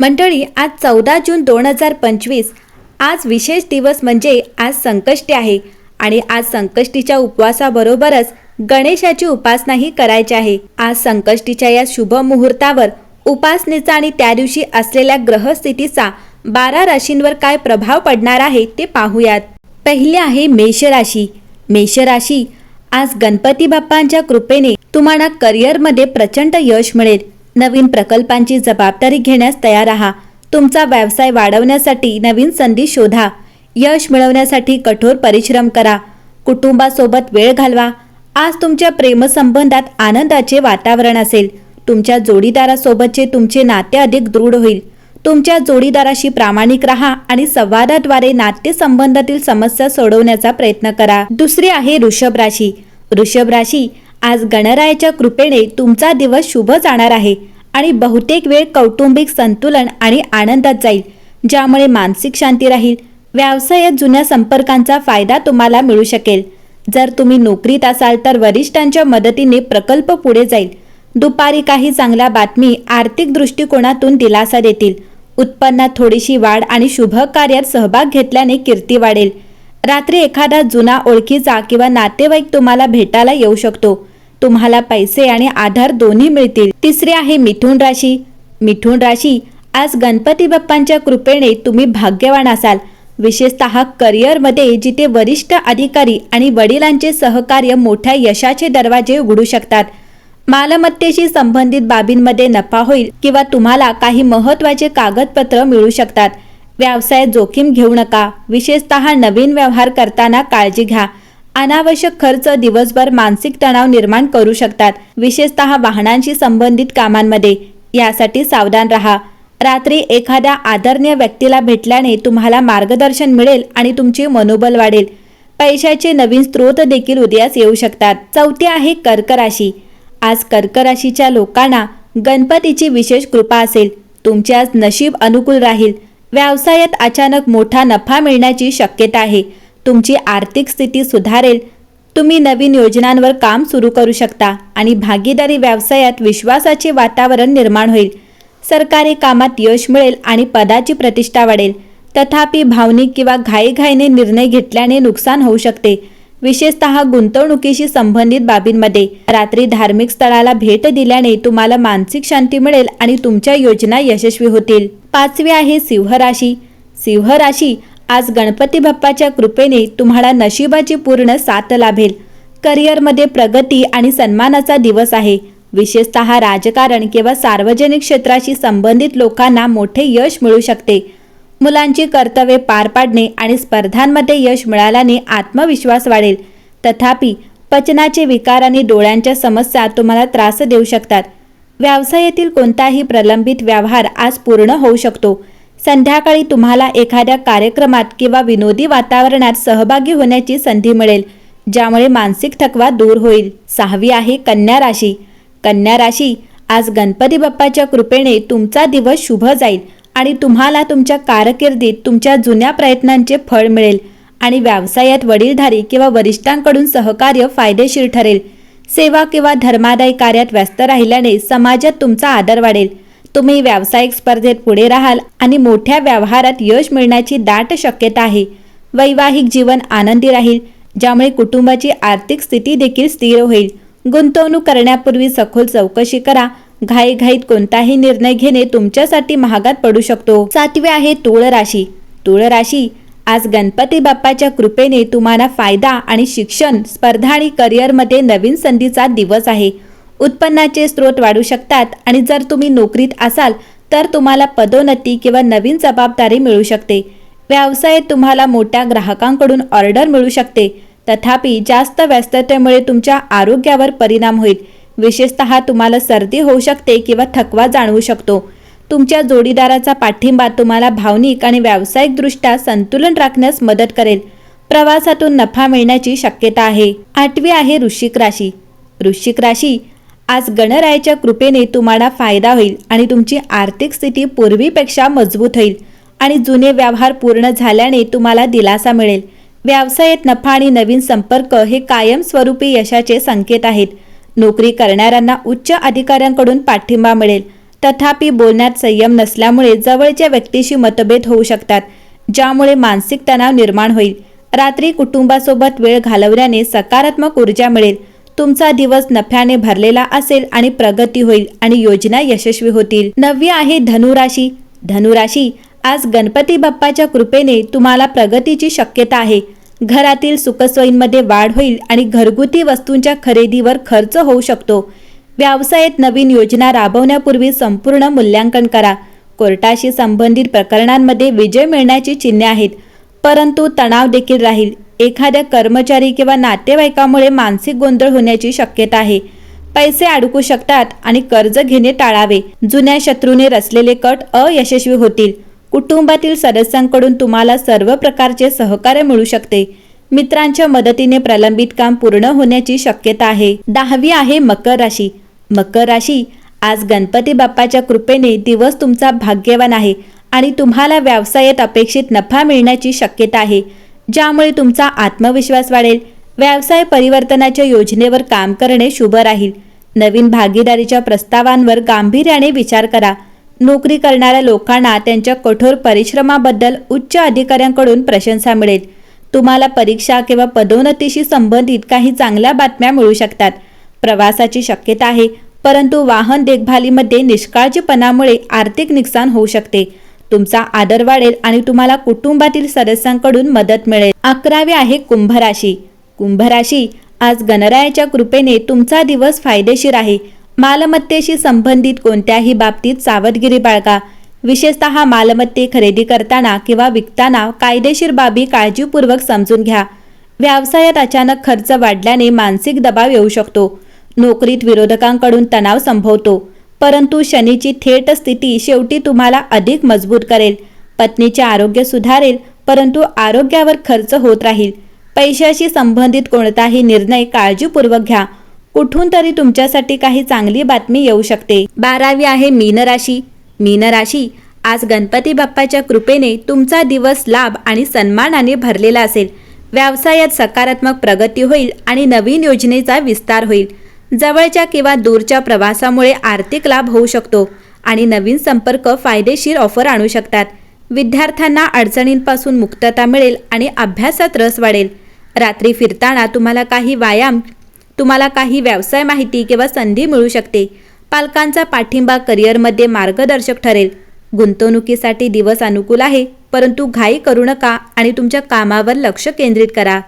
मंडळी आज चौदा जून दोन हजार पंचवीस. आज विशेष दिवस म्हणजे आज संकष्टी आहे आणि आज संकष्टीच्या उपवासाबरोबरच गणेशाची उपासनाही करायची आहे. आज संकष्टीच्या या शुभ मुहूर्तावर उपासनेचा आणि त्या दिवशी असलेल्या ग्रहस्थितीचा बारा राशींवर काय प्रभाव पडणार आहे ते पाहूयात. पहिले आहे मेष राशी मेष राशी आज गणपती बाप्पांच्या कृपेने तुम्हाला करिअरमध्ये प्रचंड यश मिळेल. नवीन प्रकल्पांची जबाबदारी घेण्यास तयार राहा. तुमचा व्यवसाय वाढवण्यासाठी नवीन संधी शोधा. यश मिळवण्यासाठी कठोर परिश्रम करा. कुटुंबासोबत वेळ घालवा. आज तुमच्या प्रेमसंबंधात आनंदाचे वातावरण असेल. तुमच्या जोडीदारासोबतचे तुमचे नाते अधिक दृढ होईल. तुमच्या जोडीदाराशी प्रामाणिक राहा आणि संवादाद्वारे नातेसंबंधातील समस्या सोडवण्याचा प्रयत्न करा. दुसरी आहे वृषभ राशी. वृषभ राशी आज गणरायाच्या कृपेने तुमचा दिवस शुभ जाणार आहे आणि बहुतेक वेळ कौटुंबिक संतुलन आणि आनंदात जाईल ज्यामुळे मानसिक शांती राहील. व्यवसायात जुन्या संपर्कांचा फायदा तुम्हाला मिळू शकेल. जर तुम्ही नोकरीत असाल तर वरिष्ठांच्या मदतीने प्रकल्प पुढे जाईल. दुपारी काही चांगल्या बातमी आर्थिक दृष्टिकोनातून दिलासा देतील. उत्पन्नात थोडीशी वाढ आणि शुभ कार्यात सहभाग घेतल्याने कीर्ती वाढेल. रात्री एखादा जुना ओळखीचा किंवा नातेवाईक तुम्हाला भेटायला येऊ शकतो. तुम्हाला पैसे आणि आधार दोन्ही मिळतील. तिसरी आहे मिथुन राशी. मिथुन राशी आज गणपती बाप्पांच्या कृपेने तुम्ही भाग्यवान असाल. विशेषतः करिअरमध्ये जिथे वरिष्ठ अधिकारी आणि वडिलांचे सहकार्य मोठ्या यशाचे दरवाजे उघडू शकतात. मालमत्तेशी संबंधित बाबींमध्ये नफा होईल किंवा तुम्हाला काही महत्त्वाचे कागदपत्र मिळू शकतात. व्यवसाय जोखीम घेऊ नका. विशेषतः नवीन व्यवहार करताना काळजी घ्या. अनावश्यक खर्च दिवसभर मानसिक तणाव निर्माण करू शकतात. विशेषतः वाहनांशी संबंधित कामांमध्ये. यासाठी सावधान राहा. रात्री एखाद्या आदरणीय व्यक्तीला भेटल्याने तुम्हाला मार्गदर्शन मिळेल आणि तुमचे मनोबल वाढेल. पैशाचे नवीन स्रोत देखील उदयास येऊ शकतात. चौथी आहे कर्क राशी आज कर्क राशीच्या लोकांना गणपतीची विशेष कृपा असेल. तुमचे आज नशीब अनुकूल राहील. व्यवसायात अचानक मोठा नफा मिळण्याची शक्यता आहे. तुमची आर्थिक स्थिती सुधारेल. तुम्ही नवीन योजनांवर काम सुरू करू शकता आणि भागीदारी व्यवसायात विश्वासाचे वातावरण निर्माण होईल. सरकारी कामात यश मिळेल आणि पदाची प्रतिष्ठा वाढेल. तथापि भावनिक किंवा घाईघाईने निर्णय घेतल्याने नुकसान होऊ शकते. विशेषतः गुंतवणुकीशी संबंधित बाबींमध्ये. रात्री धार्मिक स्थळाला भेट दिल्याने तुम्हाला मानसिक शांती मिळेल आणि तुमच्या योजना यशस्वी होतील. पाचवी आहे सिंह राशी सिंह राशी आज गणपती बाप्पाच्या कृपेने तुम्हाला नशिबाची पूर्ण साथ लाभेल. करिअरमध्ये प्रगती आणि सन्मानाचा दिवस आहे. विशेषतः राजकारण किंवा सार्वजनिक क्षेत्राशी संबंधित लोकांना मोठे यश मिळू शकते. मुलांची कर्तव्ये पार पाडणे आणि स्पर्धांमध्ये यश मिळाल्याने आत्मविश्वास वाढेल. तथापि पचनाचे विकार आणि डोळ्यांच्या समस्या तुम्हाला त्रास देऊ शकतात. व्यवसायातील कोणताही प्रलंबित व्यवहार आज पूर्ण होऊ शकतो. संध्याकाळी तुम्हाला एखाद्या कार्यक्रमात किंवा विनोदी वातावरणात सहभागी होण्याची संधी मिळेल ज्यामुळे मानसिक थकवा दूर होईल. सहावी आहे कन्या राशी. कन्या राशी आज गणपती बाप्पाच्या कृपेने तुमचा दिवस शुभ जाईल. आणि तुम्हाला तुमच्या कारकिर्दीत तुमच्या जुन्या प्रयत्नांचे फळ मिळेल आणि व्यवसायात वडीलधारी किंवा वरिष्ठांकडून सहकार्य फायदेशीर ठरेल. सेवा किंवा धर्मादायी कार्यात व्यस्त राहिल्याने समाजात तुमचा आदर वाढेल. तुम्ही व्यावसायिक स्पर्धेत पुढे राहाल आणि मोठ्या व्यवहारात यश मिळण्याची दाट शक्यता आहे. वैवाहिक जीवन आनंदी राहील ज्यामुळे कुटुंबाची आर्थिक स्थिती देखील स्थिर होईल. गुंतवणूक करण्यापूर्वी सखोल चौकशी करा घाईघाईत कोणताही निर्णय घेणे तुमच्यासाठी महागात पडू शकतो. सातवी आहे तुळ राशी. तुळ राशी आज गणपती बाप्पाच्या कृपेने तुम्हाला फायदा आणि शिक्षण स्पर्धा आणि करिअरमध्ये नवीन संधीचा दिवस आहे. उत्पन्नाचे स्रोत वाढू शकतात आणि जर तुम्ही नोकरीत असाल तर तुम्हाला पदोन्नती किंवा नवीन जबाबदारी मिळू शकते. व्यवसायात तुम्हाला मोठ्या ग्राहकांकडून ऑर्डर मिळू शकते. तथापि जास्त व्यस्ततेमुळे तुमच्या आरोग्यावर परिणाम होईल. विशेषतः तुम्हाला सर्दी होऊ शकते किंवा थकवा जाणवू शकतो. तुमच्या जोडीदाराचा पाठिंबा तुम्हाला भावनिक आणि व्यावसायिकदृष्ट्या संतुलन राखण्यास मदत करेल. प्रवासातून नफा मिळण्याची शक्यता आहे. आठवी आहे वृश्चिक राशी. वृश्चिक राशी आज गणरायाच्या कृपेने तुम्हाला फायदा होईल आणि तुमची आर्थिक स्थिती पूर्वीपेक्षा मजबूत होईल आणि जुने व्यवहार पूर्ण झाल्याने तुम्हाला दिलासा मिळेल. व्यवसायात नफा आणि नवीन संपर्क हे कायमस्वरूपी यशाचे संकेत आहेत. नोकरी करणाऱ्यांना उच्च अधिकाऱ्यांकडून पाठिंबा मिळेल. तथापि बोलण्यात संयम नसल्यामुळे जवळच्या व्यक्तीशी मतभेद होऊ शकतात ज्यामुळे मानसिक तणाव निर्माण होईल. रात्री कुटुंबासोबत वेळ घालवल्याने सकारात्मक ऊर्जा मिळेल. तुमचा दिवस नफ्याने भरलेला असेल आणि प्रगती होईल आणि योजना यशस्वी होतील. नववी आहे धनुराशी. धनुराशी आज गणपती बाप्पाच्या कृपेने तुम्हाला प्रगतीची शक्यता आहे. घरातील सुखसोयींमध्ये वाढ होईल आणि घरगुती वस्तूंच्या खरेदीवर खर्च होऊ शकतो. व्यवसायात नवीन योजना राबवण्यापूर्वी संपूर्ण मूल्यांकन करा. कोर्टाशी संबंधित प्रकरणांमध्ये विजय मिळण्याची चिन्हे आहेत. परंतु तणाव देखील राहील. एखाद्या कर्मचारी किंवा नातेवाईकामुळे मानसिक गोंधळ होण्याची शक्यता आहे. पैसे अडकू शकतात आणि कर्ज घेणे टाळावे. जुन्या शत्रूने रचलेले कट अयशस्वी होतील. कुटुंबातील सदस्यांकडून तुम्हाला सर्व प्रकारचे सहकार्य मिळू शकते. मित्रांच्या मदतीने प्रलंबित काम पूर्ण होण्याची शक्यता आहे. दहावी आहे मकर राशी. मकर राशी आज गणपती बाप्पाच्या कृपेने दिवस तुमचा भाग्यवान आहे आणि तुम्हाला व्यवसायात अपेक्षित नफा मिळण्याची शक्यता आहे. ज्यामुळे तुमचा आत्मविश्वास वाढेल. व्यवसाय परिवर्तनाच्या योजनेवर काम करणे शुभ राहील. नवीन भागीदारीच्या प्रस्तावांवर गांभीर्याने विचार करा. नोकरी करणाऱ्या लोकांना त्यांच्या कठोर परिश्रमाबद्दल उच्च अधिकाऱ्यांकडून प्रशंसा मिळेल. तुम्हाला परीक्षा किंवा पदोन्नतीशी संबंधित काही चांगल्या बातम्या मिळू शकतात. प्रवासाची शक्यता आहे परंतु वाहन देखभालीमध्ये निष्काळजीपणामुळे आर्थिक नुकसान होऊ शकते. तुमचा आदर वाढेल आणि तुम्हाला कुटुंबातील सदस्यांकडून मदत मिळेल. अकरावी आहे कुंभराशी. कुंभराशी आज गणरायाच्या कृपेने तुमचा दिवस फायदेशीर आहे. मालमत्तेशी संबंधित कोणत्याही बाबतीत सावधगिरी बाळगा. विशेषतः मालमत्ते खरेदी करताना किंवा विकताना कायदेशीर बाबी काळजीपूर्वक समजून घ्या. व्यवसायात अचानक खर्च वाढल्याने मानसिक दबाव येऊ शकतो. नोकरीत विरोधकांकडून तणाव संभवतो. परंतु शनीची थेट स्थिती शेवटी तुम्हाला अधिक मजबूत करेल. पत्नीचे आरोग्य सुधारेल परंतु आरोग्यावर खर्च होत राहील. पैशाशी संबंधित कोणताही निर्णय काळजीपूर्वक घ्या. कुठून तरी तुमच्यासाठी काही चांगली बातमी येऊ शकते. बारावी आहे मीनराशी. मीनराशी आज गणपती बाप्पाच्या कृपेने तुमचा दिवस लाभ आणि सन्मानाने भरलेला असेल. व्यवसायात सकारात्मक प्रगती होईल आणि नवीन योजनेचा विस्तार होईल. जवळच्या किंवा दूरच्या प्रवासामुळे आर्थिक लाभ होऊ शकतो आणि नवीन संपर्क फायदेशीर ऑफर आणू शकतात. विद्यार्थ्यांना अडचणींपासून मुक्तता मिळेल आणि अभ्यासात रस वाढेल. रात्री फिरताना तुम्हाला काही व्यायाम तुम्हाला काही व्यवसाय माहिती किंवा संधी मिळू शकते. पालकांचा पाठिंबा करिअरमध्ये मार्गदर्शक ठरेल. गुंतवणुकीसाठी दिवस अनुकूल आहे परंतु घाई करू नका आणि तुमच्या कामावर लक्ष केंद्रित करा.